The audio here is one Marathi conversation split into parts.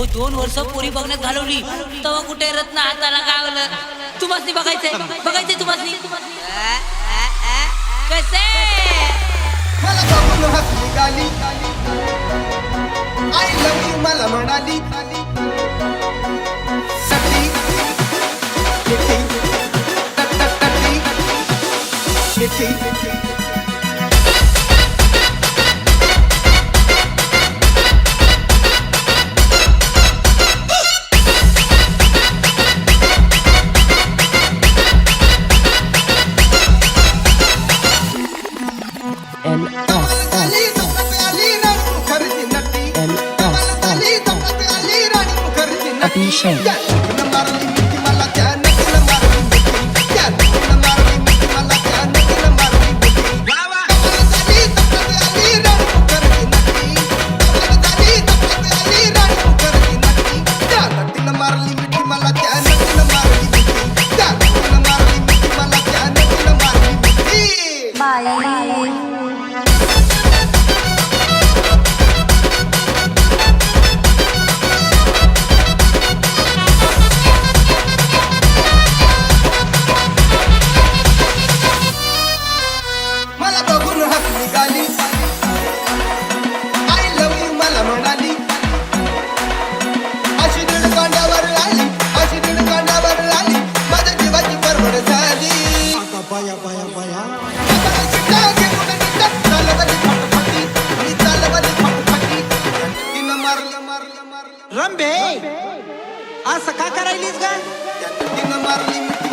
अहो दोन वर्ष पोरी बघण्यात घालवली. तेव्हा कुठे रत्न हाताला गावलं? तुम्हाला बघायचंय? बघायचंय तुम्हाला कसे? Thank you. Abhishek. बाया बाया बाया रंभे असं का करायलीस का तिनं मारली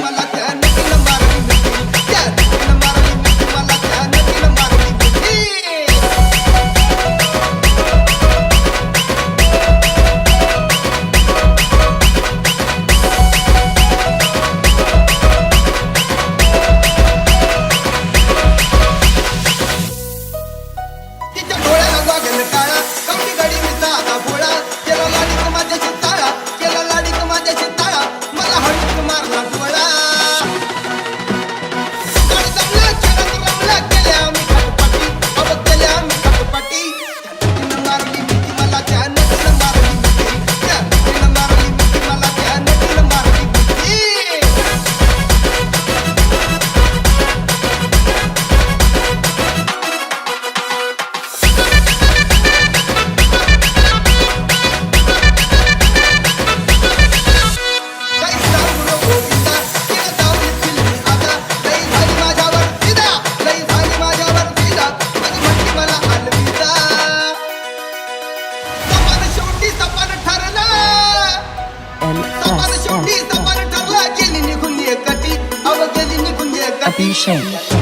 change.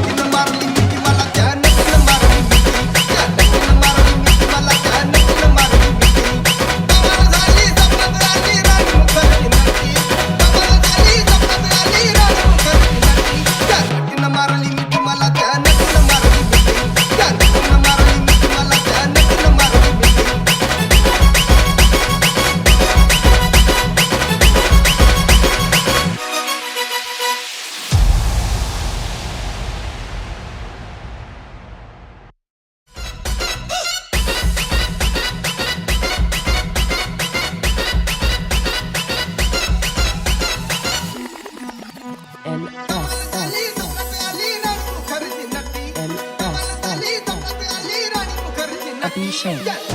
一线。